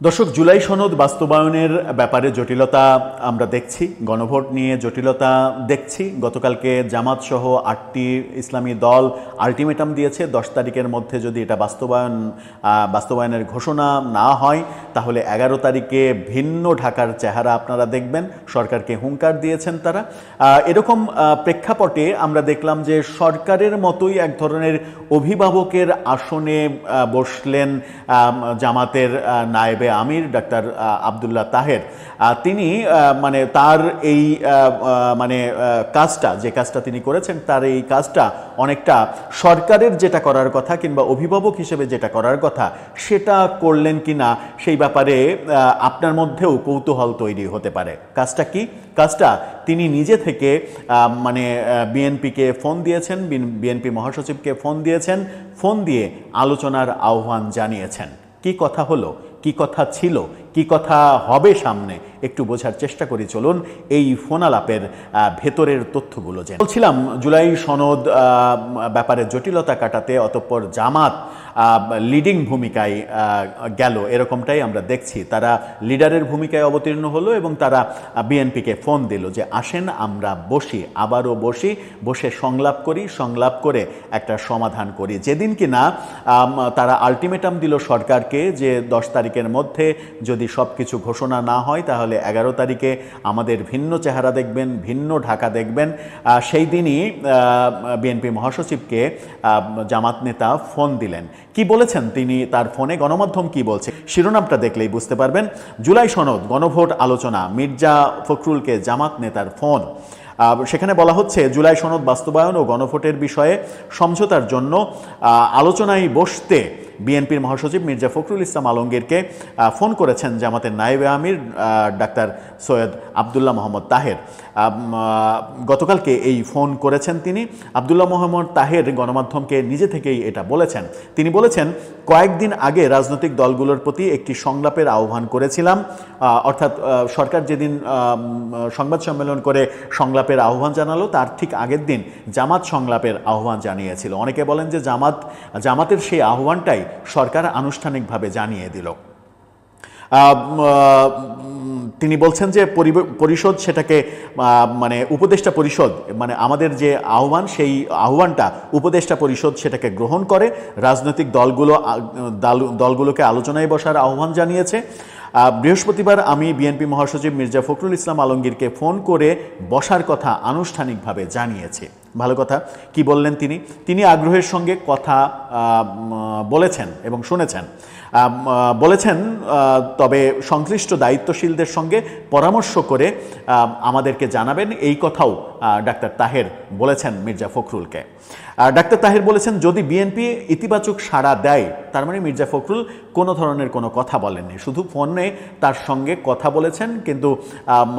দর্শক জুলাই সনদ বাস্তবায়নের ব্যাপারে জটিলতা আমরা দেখছি গণভোট নিয়ে জটিলতা দেখছি। গতকালকে জামাত সহ আটটি ইসলামী দল আলটিমেটাম দিয়েছে দশ তারিখের মধ্যে যদি এটা বাস্তবায়ন বাস্তবায়নের ঘোষণা না হয় তাহলে এগারো তারিখে ভিন্ন ঢাকার চেহারা আপনারা দেখবেন সরকারকে হুঙ্কার দিয়েছেন তারা। এরকম প্রেক্ষাপটে আমরা দেখলাম যে সরকারের মতোই এক ধরনের অভিভাবকের আসনে বসলেন জামাতের আহ, নায়েবে আমির, ডাক্তার আবদুল্লাহ তাহের। তিনি মানে তার এই মানে কাজটা, যে কাজটা তিনি করেছেন, তার এই কাজটা অনেকটা সরকারের যেটা করার কথা কিংবা অভিভাবক হিসেবে যেটা করার কথা, সেটা করলেন কি না সেই ব্যাপারে আপনার মধ্যেও কৌতূহল তৈরি হতে পারে। কাজটা কি? কাজটা তিনি নিজে থেকে মানে বিএনপিকে ফোন দিয়েছেন বিএনপি মহাসচিবকে ফোন দিয়েছেন, ফোন দিয়ে আলোচনার আহ্বান জানিয়েছেন। কি কথা হলো? কি কথা ছিল কি কথা হবে সামনে একটু বোঝার চেষ্টা করি। চলুন এই ফোন আলাপের ভেতরের তথ্যগুলো যে বলছিলাম, জুলাই সনদ ব্যাপারে জটিলতা কাটাতে অতঃপর জামাত লিডিং ভূমিকায় গেল। এরকমটাই আমরা দেখছি। তারা লিডারের ভূমিকায় অবতীর্ণ হলো এবং তারা বিএনপিকে ফোন দিল যে, আসেন, আমরা বসি, আবারও বসি, বসে সংলাপ করি, সংলাপ করে একটা সমাধান করি। যেদিন কি না তারা আলটিমেটাম দিল সরকারকে যে, দশ তারিখের মধ্যে যদি সব কিছু ঘোষণা না হয়, তাহলে এগারো তারিখে আমাদের ভিন্ন চেহারা দেখবেন, ভিন্ন ঢাকা দেখবেন। সেই দিনই বিএনপি মহাসচিবকে জামাত নেতা ফোন দিলেন। কি বলেছেন তিনি? তার ফোনে গণমাধ্যম কি বলছে? শিরোনামটা দেখলেই বুঝতে পারবেন। জুলাই সনদ, গণভোট আলোচনা, মির্জা ফখরুলকে জামাত নেতার ফোন। সেখানে বলা হচ্ছে, জুলাই সনদ বাস্তবায়ন ও গণভোটের বিষয়ে সমঝোতার জন্য আলোচনায় বসতে বিএনপির মহাসচিব মির্জা ফখরুল ইসলাম আলমগীরকে ফোন করেছেন জামাতের নায়েবে আমির ডাক্তার সৈয়দ আবদুল্লাহ মোহাম্মদ তাহের। গতকালকে এই ফোন করেছেন তিনি। আবদুল্লাহ মোহাম্মদ তাহের গণমাধ্যমকে নিজে থেকেই এটা বলেছেন। তিনি বলেছেন, কয়েকদিন আগে রাজনৈতিক দলগুলোর প্রতি একটি সংলাপের আহ্বান করেছিলাম। অর্থাৎ সরকার যেদিন সংবাদ সম্মেলন করে সংলাপের আহ্বান জানালো, তার ঠিক আগের দিন জামাত সংলাপের আহ্বান জানিয়েছিল। অনেকে বলেন যে জামাত, জামাতের সেই আহ্বানটাই সরকার আনুষ্ঠানিকভাবে জানিয়ে দিল। তিনি বলছেন যে পরিষদ সেটাকে মানে উপদেষ্টা পরিষদ মানে আমাদের যে আহ্বান, সেই আহ্বানটা উপদেষ্টা পরিষদ সেটাকে গ্রহণ করে। রাজনৈতিক দলগুলো দলগুলোকে আলোচনায় বসার আহ্বান জানিয়েছে। বৃহস্পতিবার আমি বিএনপি মহাসচিব মির্জা ফখরুল ইসলাম আলমগীরকে ফোন করে বসার কথা আনুষ্ঠানিকভাবে জানিয়েছে। ভালো কথা, কি বললেন তিনি? তিনি আগ্রহের সঙ্গে কথা বলেছেন এবং শুনেছেন। বলেছেন তবে সংশ্লিষ্ট দায়িত্বশীলদের সঙ্গে পরামর্শ করে আমাদেরকে জানাবেন। এই কথাও ডাক্তার তাহের বলেছেন মির্জা ফখরুলকে। ডাক্তার তাহের বলেছেন, যদি বিএনপি ইতিবাচক সাড়া দেয়, তার মানে মির্জা ফখরুল কোনো ধরনের কোনো কথা বলেননি। শুধু ফোনে তার সঙ্গে কথা বলেছেন, কিন্তু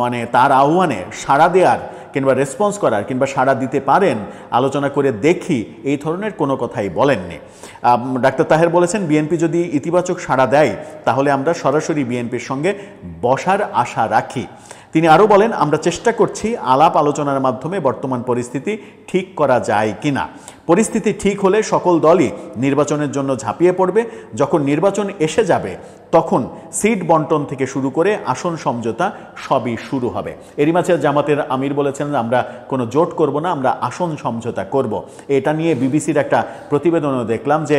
মানে তার আহ্বানে সাড়া দেওয়ার কিংবা রেসপন্স করার কিংবা সাড়া দিতে পারেন, আলোচনা করে দেখি, এই ধরনের কোনো কথাই বলেননি। ডাক্তার তাহের বলেছেন, বিএনপি যদি ইতিবাচক সাড়া দেয়, তাহলে আমরা সরাসরি বিএনপির সঙ্গে বসার আশা রাখি। তিনি আরও বলেন, আমরা চেষ্টা করছি আলাপ আলোচনার মাধ্যমে বর্তমান পরিস্থিতি ঠিক করা যায় কিনা পরিস্থিতি ঠিক হলে সকল দলই নির্বাচনের জন্য ঝাঁপিয়ে পড়বে। যখন নির্বাচন এসে যাবে, তখন সিট বন্টন থেকে শুরু করে আসন সমঝোতা সবই শুরু হবে। এরই মাঝে জামাতের আমির বলেছেন, আমরা কোনো জোট করব না, আমরা আসন সমঝোতা করব। এটা নিয়ে বিবিসির একটা প্রতিবেদনও দেখলাম যে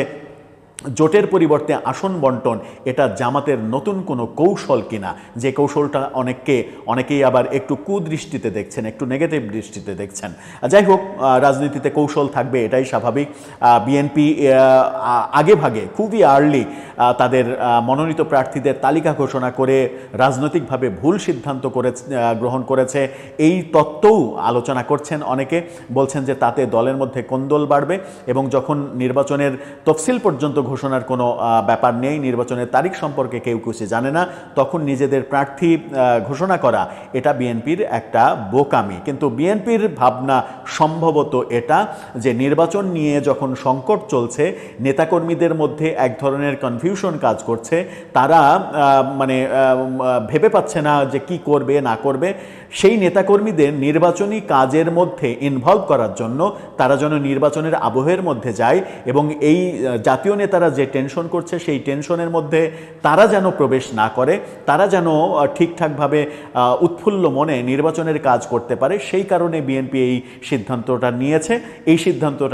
জোটের পরিবর্তে আসন বন্টন, এটা জামাতের নতুন কোনো কৌশল কিনা? যে কৌশলটা অনেককে, অনেকেই আবার একটু কুদৃষ্টিতে দেখছেন, একটু নেগেটিভ দৃষ্টিতে দেখছেন। যাই হোক রাজনীতিতে কৌশল থাকবে, এটাই স্বাভাবিক। বিএনপি আগে ভাগে, খুবই আর্লি তাদের মনোনীত প্রার্থীদের তালিকা ঘোষণা করে রাজনৈতিকভাবে ভুল সিদ্ধান্ত করে গ্রহণ করেছে। এই তত্ত্বও আলোচনা করছেন অনেকে। বলছেন যে তাতে দলের মধ্যে কোন্দল বাড়বে এবং যখন নির্বাচনের তফসিল পর্যন্ত ঘোষণার কোনো ব্যাপার নেই, নির্বাচনের তারিখ সম্পর্কে কেউ কিছু জানে না। তখন নিজেদের প্রার্থী ঘোষণা করা, এটা বিএনপির একটা বোকামি। কিন্তু বিএনপির ভাবনা সম্ভবত এটা যে নির্বাচন নিয়ে যখন সংকট চলছে, নেতাকর্মীদের মধ্যে এক ধরনের কনফিউশন কাজ করছে। তারা মানে ভেবে পাচ্ছে না যে কি করবে, না করবে। সেই নেতাকর্মীদের নির্বাচনী কাজের মধ্যে ইনভলভ করার জন্য তারা যেন নির্বাচনের আবহের মধ্যে যায় এবং এই জাতীয় নেতারা কর্মকর্তারা যে টেনশন করছে, সেই টেনশনের মধ্যে তারা যেন প্রবেশ না করে, তারা যেন ঠিকঠাকভাবে উৎফুল্ল মনে নির্বাচনের কাজ করতে পারে, সেই কারণে বিএনপি এই সিদ্ধান্তটা নিয়েছে। এই সিদ্ধান্তটা